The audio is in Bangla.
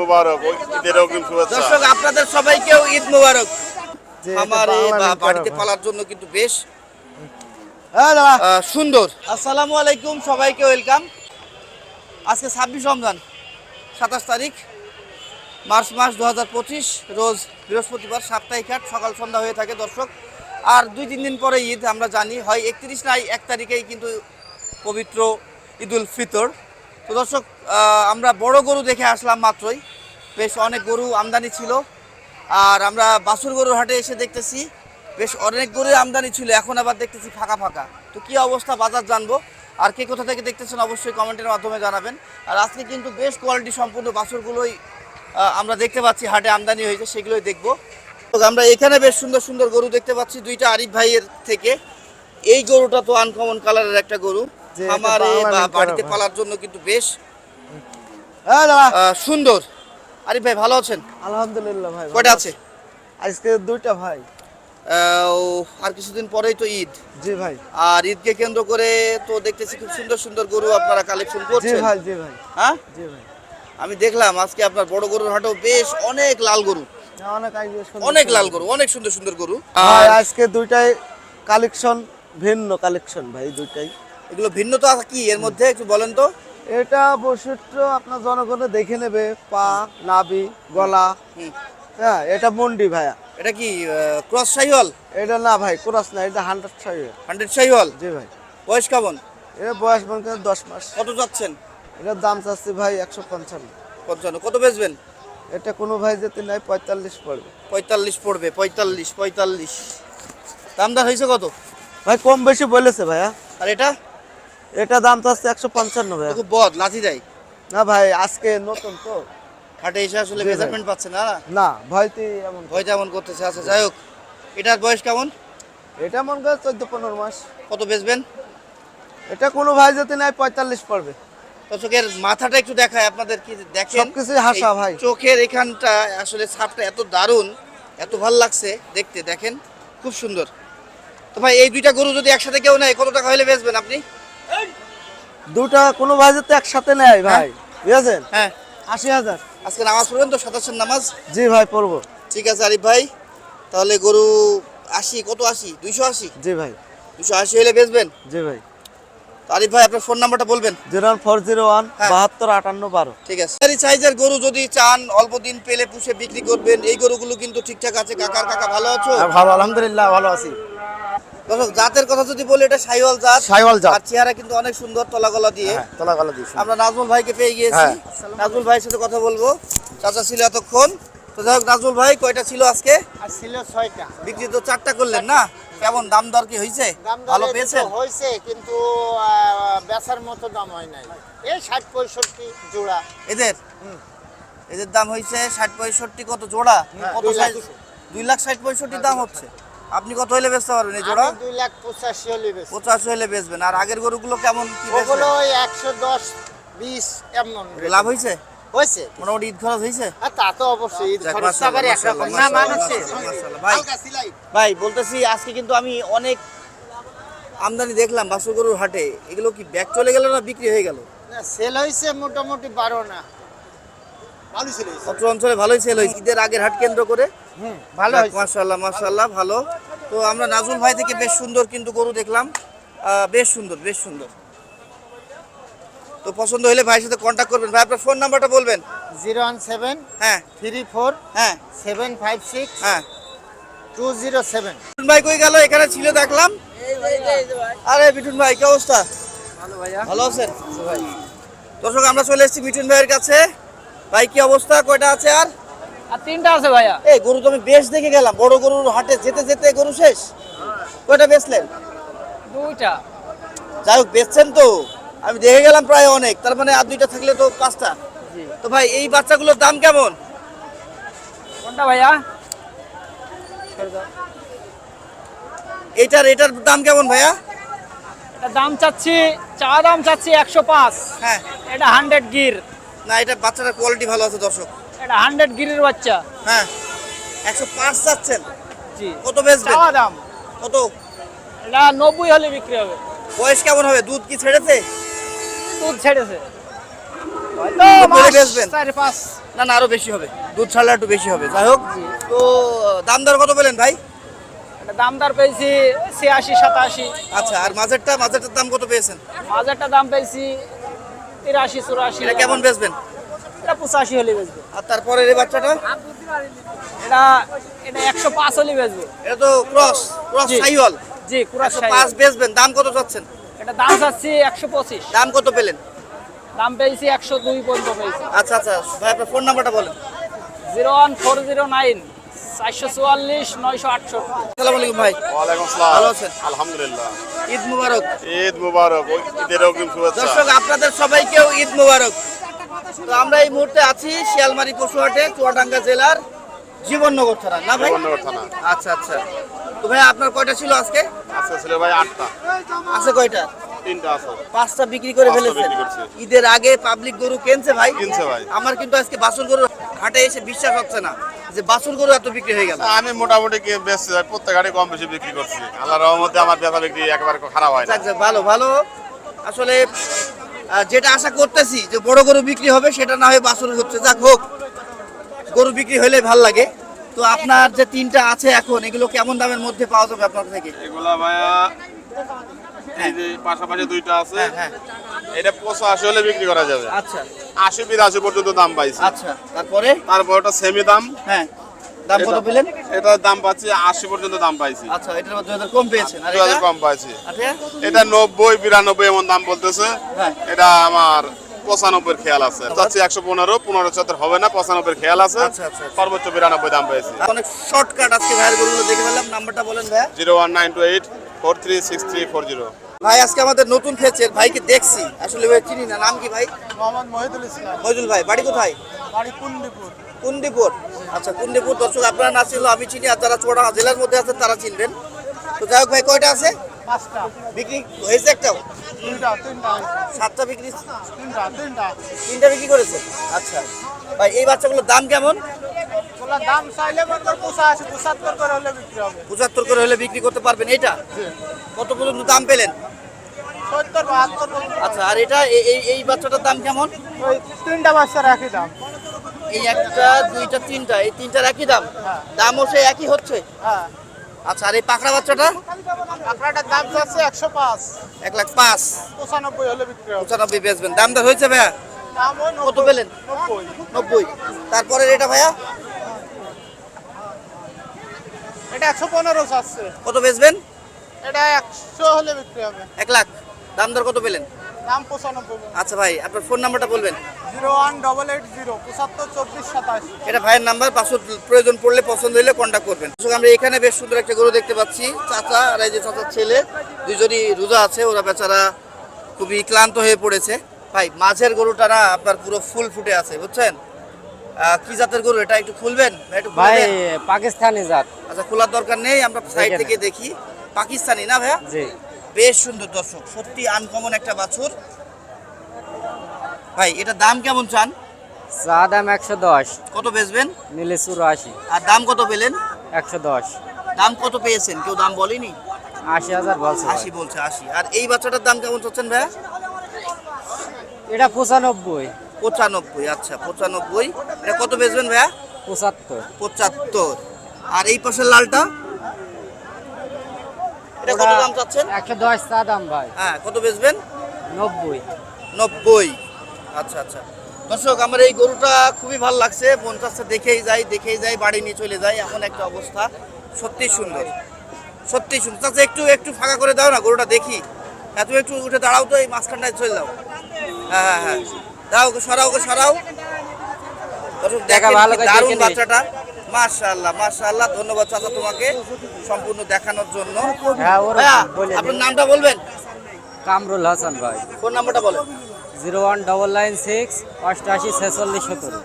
মুবারক ঈদের অগ্রিম শুভেচ্ছা। দর্শক আপনাদের সবাইকেও ঈদ মোবারক। আমার এই বাড়িতে পালার জন্য কিন্তু বেশ হ্যাঁ সুন্দর। আসসালামু আলাইকুম সবাইকে ওয়েলকাম। আজকে ছাব্বিশ রমজান সাতাশ তারিখ মার্চ মাস দু পঁচিশ রোজ বৃহস্পতিবার সাপ্তাহিক হাট সকাল সন্ধ্যা হয়ে থাকে দর্শক। আর দুই তিন দিন পরে ঈদ আমরা জানি হয় একত্রিশ না এক তারিখেই কিন্তু পবিত্র ঈদুল ফিতর। তো দর্শক আমরা বড় গরু দেখে আসলাম মাত্রই। বেশ অনেক গরু আমদানি ছিল। আর আমরা বাসুর গরুর হাটে এসে দেখতেছি, বেশ অনেক গরুর আমদানি ছিল, এখন আবার দেখতেছি ফাঁকা ফাঁকা। তো কি অবস্থা, বাজার জানব। আর কে কোথা থেকে দেখতেছেন অবশ্যই কমেন্টের মাধ্যমে জানাবেন। আর আজকে কিন্তু বেশ কোয়ালিটি সম্পূর্ণ বাছুরগুলোই আমরা দেখতে পাচ্ছি হাটে আমদানি হয়েছে, সেগুলোই দেখব। তো আমরা এখানে বেশ সুন্দর সুন্দর গরু দেখতে পাচ্ছি, দুইটা আরিফ ভাইয়ের থেকে। এই গরুটা তো আনকমন কালারের একটা গরু। আমার বাড়িতে পালার জন্য কিন্তু বেশ হ্যাঁ সুন্দর। আরিফ ভাই ভালো আছেন? আলহামদুলিল্লাহ ভাই কয়টা আছে? আজকে দুইটা ভাই। আর কিছুদিন পরেই তো ঈদ। জি ভাই। আর ঈদকে কেন্দ্র করে তো দেখতেছি খুব সুন্দর সুন্দর গরু আপনারা কালেকশন জি ভাই জি ভাই। হ্যাঁ? জি ভাই। আমি দেখলাম আজকে আপনার বড় গরুর হাটেও বেশ অনেক লাল গরু। অনেক। লাল গরু অনেক সুন্দর সুন্দর গরু। আর আজকে দুইটাই কালেকশন ভিন্ন কালেকশন ভাই দুইটাই। এগুলো ভিন্ন তো আছে কি? এর মধ্যে একটু বলেন তো। এটা বৈশিষ্ট্য আপনার জনগণে দেখে নেবে পা নাভি গলা। হ্যাঁ এটা মন্ডি ভাইয়া। এটা কি ক্রস শাহিওয়াল? এটা না ভাই কোরাস না এটা হান্ড্রেড ছয় হান্ড্রেড শাহিওয়াল? জি ভাই। বয়স কেমন? এটা বয়স মনে করেন দশ মাস। কত যাচ্ছেন? এটার দাম চাচ্ছি ভাই একশো পঞ্চান্ন। পঞ্চান্ন। কত বেচবেন? এটা কোনো ভাই যেতে নাই পঁয়তাল্লিশ পড়বে। পঁয়তাল্লিশ পড়বে পঁয়তাল্লিশ পঁয়তাল্লিশ। দাম দামদার হয়েছে কত? ভাই কম বেশি বলেছে ভাইয়া। আর এটা? এটা দাম চাচ্ছে একশো পঞ্চান্ন খুব বদ লাথি দেয়। না ভাই আজকে নতুন তো। হাটে এসে আসলে মেজারমেন্ট পাচ্ছে না? না ভয়তে এমন ভয়টা এমন করতেছে। আচ্ছা যাই হোক এটার বয়স কেমন? এটা মনে করে চোদ্দ পনেরো মাস। কত বেচবেন? এটা কোনো ভাই যদি নাই পঁয়তাল্লিশ পড়বে। দর্শকের মাথাটা একটু দেখায় আপনাদের কি দেখেন? সবকিছুই হাসা ভাই। চোখের এখানটা আসলে ছাপটা এত দারুণ এত ভালো লাগছে দেখতে দেখেন খুব সুন্দর। তো ভাই এই দুইটা গরু যদি একসাথে কেউ নেয় কত টাকা হলে বেচবেন আপনি? দুটা কোনো ভাই তো একসাথে নেয় ভাই বুঝেছেন? হ্যাঁ। আশি হাজার। আজকে নামাজ পড়বেন তো সাতাশের নামাজ? জি ভাই পড়ব। ঠিক আছে আরিফ ভাই। তাহলে গরু আশি কত আশি? দুইশো আশি? জি ভাই। দুশো আশি হলে বেচবেন? জি ভাই। আরিফ ভাই আপনার ফোন নাম্বারটা বলবেন? Zero one four zero one হ্যাঁ। বাহাত্তর আটান্ন বারো। ঠিক আছে। এই সাইজের গরু যদি চান অল্প দিন পেলে পুষে বিক্রি করবেন। এই গরুগুলো কিন্তু ঠিকঠাক আছে। কাকার কাকা ভালো আছো? ভালো আলহামদুলিল্লাহ ভালো আছি। দর্শক জাতের কথা যদি বলি এটা সাইওয়াল জাত। সাইওয়াল জাত। আর চেহারা কিন্তু অনেক সুন্দর তলা গলা দিয়ে তোলা গলা দিয়েছি আমরা নাজমুল ভাইকে পেয়ে গিয়েছি। হ্যাঁ। নাজমুল ভাইয়ের সাথে কথা বলব। চাচা ছিল এতক্ষণ। তো যাই হোক নাজমুল ভাই কয়টা ছিল আজকে? ছিল ছয়টা। বিক্রি তো চারটা করলেন না? কেমন দাম দর কি হয়েছে ভালো পেয়েছেন? হয়েছে কিন্তু আহ, বেচার মতো দাম হয় নাই। এই ষাট পঁয়ষট্টি জোড়া। এদের? এদের দাম হয়েছে ষাট পঁয়ষট্টি কত জোড়া? কত দুই লাখ। সাইজ দুই লাখ ষাট পঁয়ষট্টি দাম হচ্ছে। আপনি কত হলে বেচতে পারবেন এই জোড়া? দুই লাখ পঁচাশি হলে বেশি পঁচাশি হলে বেচবেন। আর আগের গরুগুলো কেমন কি ওগুলো একশো দশ বিশ এমন। লাভ হয়েছে হয়েছে মোটামুটি ঈদ খরচ হয়েছে তা তো অবশ্যই ঈদ যাক, খরচ আবার একরকম না মাশাআল্লাহ, ভাই ভাই বলতেছি আজকে কিন্তু আমি অনেক আমদানি দেখলাম বাসু গরুর হাটে। এগুলো কি ব্যাগ চলে গেল না বিক্রি হয়ে গেল? সেল হয়েছে মোটামুটি বারো না অত্র অঞ্চলে ভালোই সেল হয়েছে। ঈদের আগের হাট কেন্দ্র করে। ভালো হয়েছে। মাশাল্লাহ মাশাল্লাহ ভালো। তো আমরা নাজুল ভাই থেকে বেশ সুন্দর কিন্তু গরু দেখলাম। বেশ সুন্দর বেশ সুন্দর। তো পছন্দ হলে ভাইয়ের সাথে কন্ট্যাক্ট করবেন। ভাই আপনার ফোন নাম্বারটা বলবেন? জিরো ওয়ান সেভেন হ্যাঁ। থ্রি ফোর হ্যাঁ। সেভেন ফাইভ সিক্স হ্যাঁ। Two zero seven. বিটুন ভাই কই গেল? এখানে ছিল দেখলাম। আরে বিটুন ভাই কি অবস্থা? ভালো ভাইয়া। ভালো আছেন? দর্শক আমরা চলে এসেছি মিঠুন ভাইয়ের কাছে। ভাই কি অবস্থা? কয়টা আছে আর? আর তিনটা আছে ভাইয়া। এই গরু তো আমি বেশ দেখে গেলাম। বড় গরুর হাটে যেতে যেতে গরু শেষ। কয়টা বেচলেন? দুইটা। যাই হোক বেচছেন তো। আমি দেখে গেলাম প্রায় অনেক। তার মানে আর দুইটা থাকলে তো পাঁচটা। তো ভাই এই বাচ্চাগুলোর দাম কেমন? কোনটা ভাইয়া? এইটার এটার দাম কেমন ভাইয়া? এটা দাম চাচ্ছি চা দাম চাচ্ছি একশো পাঁচ। হ্যাঁ। এটা হান্ড্রেড গির। না এটা বাচ্চাটার কোয়ালিটি ভালো আছে দর্শক। এটা হান্ড্রেড গিরের বাচ্চা। হ্যাঁ একশো পাঁচ চাচ্ছেন। জি। কত বেচবেন? চাওয়া দাম। কত? এটা নব্বই হলে বিক্রি হবে। বয়স কেমন হবে? দুধ কি ছেড়েছে? দুধ ছেড়েছে। হয়তো মাস বেচবেন? চার পাঁচ। না না আরও বেশি হবে। দুধ ছাড়লে একটু বেশি হবে। যাই হোক তো দাম দর কত পেলেন ভাই? এটা দাম পেয়েছি ছিয়াশি সাতাশি। আচ্ছা আর মাঝেরটা মাঝেরটার দাম কত পেয়েছেন? মাঝেরটা দাম পেয়েছি তিরাশি চুরাশি এটা কেমন বেচবেন? এটা পঁচাশি হলে বেচবো। আর তারপরে এই বাচ্চাটা? এটা এটা একশো পাঁচ হলে বেচবো। এটা তো ক্রস ক্রস। সাইওয়াল। জি একশো পাঁচ বেচবেন দাম কত চাচ্ছেন? এটা দাম চাচ্ছি একশো পঁচিশ। দাম কত পেলেন? দাম পেয়েছি একশো দুই পর্যন্ত পেয়েছি। আচ্ছা আচ্ছা ভাই আপনার ফোন নাম্বারটা বলেন। Zero one four zero nine. চারশো চুয়াল্লিশ নয়শো আটষট্টি। আসসালামু আলাইকুম ভাই। ওয়ালাইকুম আসসালাম ভালো আছেন? আলহামদুলিল্লাহ। ঈদ মুবারক। ঈদ মুবারক ঈদের অগ্রিম শুভেচ্ছা। দর্শক আপনাদের সবাইকেও ঈদ মুবারক। তো আমরা এই মুহূর্তে আছি শিয়ালমারি পশুহাটে চুয়াডাঙ্গা জেলার জীবননগর থানা। না ভাই? জীবননগর থানা। আচ্ছা আচ্ছা। তো ভাই আপনার কয়টা ছিল আজকে? আজকে ছিল ভাই আটটা। আছে কয়টা? তিনটা আছে। পাঁচটা বিক্রি করে ফেলেছেন। ঈদের আগে পাবলিক গরু কিনছে ভাই? কিনছে ভাই। আমার কিন্তু আজকে বাসুর গরু হাটে এসে বিশ্বাস হচ্ছে না। যে বাসুর গরু এত বিক্রি হয়ে গেল। আমি মোটামুটি বেশি প্রত্যেক গাড়ি কম বেশি বিক্রি করছি। আল্লাহ রহমতে আমার বেচা বিক্রি একেবারে খারাপ হয় ভালো ভালো। আসলে যেটা আশা করতেছি যে বড় গরু বিক্রি হবে সেটা না হয়ে বাসুর হচ্ছে। যাক হোক গরু বিক্রি হলে ভালো লাগে। তো আপনার যে তিনটা আছে এখন এগুলো কেমন দামের মধ্যে পাওয়া যাবে আপনার থেকে? এগুলা ভাইয়া এই যে পাশাপাশি দুইটা আছে হ্যাঁ হ্যাঁ। এটা পঁচাশি হলে বিক্রি করা যাবে। আচ্ছা। আশি বিরাশি পর্যন্ত দাম পাইছি। আচ্ছা তারপরে? তারপর ওটা সেমি দাম। হ্যাঁ দাম কত এটা- পেলেন? এটার দাম পাচ্ছি আশি পর্যন্ত দাম পাইছি। আচ্ছা এটার মধ্যে হয়তো কম পেয়েছেন। আর হাজার এটা? কম পাইছি। এটা নব্বই বিরানব্বই এমন দাম বলতেছে। হ্যাঁ। এটা আমার পঁচানব্বই খেয়াল আছে। চাচ্ছি একশো পনেরো পনেরো চত্বর হবে না পঁচানব্বই খেয়াল আছে। সর্বোচ্চ বিরানব্বই দাম পেয়েছি অনেক শর্টকাট আজকে ভাইয়ের গরুগুলো দেখে ফেললাম নাম্বারটা বলেন ভাইয়া। Zero one nine two eight. Four three six three four zero ভাই আজকে আমাদের নতুন ফেচের ভাইকে দেখছি। আসলে ভাই চিনি না নাম কি ভাই? মোহাম্মদ মহিদুল ইসলাম। ভাই বাড়ি কোথায়? বাড়ি কুন্দিপুর। কুন্দিপুর। আচ্ছা কুন্দিপুর দর্শক আপনারা না চিনলো আমি চিনি আর যারা চুয়াডাঙ্গা জেলার মধ্যে আছেন তারা চিনবেন। তো যাই হোক ভাই কয়টা আছে? পাঁচটা। বিক্রি হয়েছে একটাও? সাতটা বিক্রি? তিনটা বিক্রি করেছে? আচ্ছা। ভাই এই বাচ্চাগুলোর দাম কেমন? ওগুলা দাম চাইলে পঁচাশি পঁচাত্তর করে হলে বিক্রি হবে। পঁচাত্তর করে হলে বিক্রি করতে পারবেন এটা? কত পর্যন্ত দাম পেলেন? সত্তর বাহাত্তর আচ্ছা আর এটা এই- এই বাচ্চাটার দাম কেমন? ওই তিনটা বাচ্চার একই দাম। এই একটা দুইটা তিনটা এই তিনটার একই দাম? হ্যাঁ। দামও সেই একই হচ্ছে? হ্যাঁ। আচ্ছা আর এই পাকড়া বাচ্চাটা? দাম যাচ্ছে একশো পাঁচ। এক লাখ পাঁচ। পঁচানব্বই হলে বিক্রি পঁচানব্বই বেচবেন। দাম দর হয়েছে ভাইয়া? কত পেলেন? নব্বই। নব্বই। তারপরে এটা ভাইয়া? এটা একশো পনেরো চাচ্ছে কত বেচবেন? এটা একশো হলে বিক্রি হবে। এক লাখ। দাম দর কত পেলেন? দাম পঁচানব্বই আচ্ছা ভাই আপনার ফোন নাম্বারটা বলবেন? Zero one double eight zero পঁচাত্তর চব্বিশ সাতাশ। এটা ভাইয়ের নাম্বার পাসওয়ার্ড প্রয়োজন পড়লে পছন্দ হলে কন্ট্যাক্ট করবেন। আমরা এখানে বেশ সুন্দর একটা গরু দেখতে পাচ্ছি। চাচা আর এই যে চাচার ছেলে দুজনই রোজা আছে ওরা বেচারা খুবই ক্লান্ত হয়ে পড়েছে। ভাই মাঝের গরুটা না আপনার পুরো ফুল ফুটে আছে বুঝছেন? কি জাতের গরু এটা একটু খুলবেন? ভাই, একটু ভাই পাকিস্তানি জাত। আচ্ছা খোলার দরকার নেই আমরা সাইড থেকে দেখি। পাকিস্তানি না ভাইয়া? জি। বেশ সুন্দর দর্শক সত্যি আনকমন একটা বাছুর। ভাই এটা দাম কেমন চান? চা দাম একশো দশ। কত বেচবেন? নিলে চুরাশি। আর দাম কত পেলেন? একশো দশ। দাম কত পেয়েছেন? কেউ দাম বলেনি? আশি হাজার বলছে আশি বলছে আশি। আর এই বাচ্চাটার দাম কেমন চাচ্ছেন ভাইয়া? এটা পঁচানব্বই। পঁচানব্বই আচ্ছা পঁচানব্বই। এটা কত বেচবেন ভাইয়া? পঁচাত্তর। পঁচাত্তর। আর এই পাশের লালটা? এটা কত দাম চাচ্ছেন? একশো দশ চা দাম ভাই। হ্যাঁ কত বেচবেন? নব্বই। নব্বই। আচ্ছা আচ্ছা। দর্শক আমার এই গরুটা খুবই ভালো লাগছে। পঞ্চাশটা দেখেই যাই দেখেই যাই বাড়ি নিয়ে চলে যাই। এমন একটা অবস্থা। সত্যি সুন্দর। সত্যি সুন্দর। একটু একটু ফাঁকা করে দাও না গরুটা দেখি। হ্যাঁ তুমি একটু উঠে দাঁড়াও তো এই মাঝখানটায় চলে দাও হ্যাঁ হ্যাঁ হ্যাঁ। দাও ওকে সরাও ওকে সরাও। দর্শক দেখা দেখেন ভালো কি দারুণ বাচ্চাটা। মাশাআল্লাহ মাশাআল্লাহ ধন্যবাদ চাচা তোমাকে সম্পূর্ণ দেখানোর জন্য। হ্যাঁ আপনার নামটা বলবেন? কামরুল হাসান ভাই। ফোন নাম্বারটা বলেন। Zero one double nine six অষ্টআশি ছেচল্লিশ সতেরো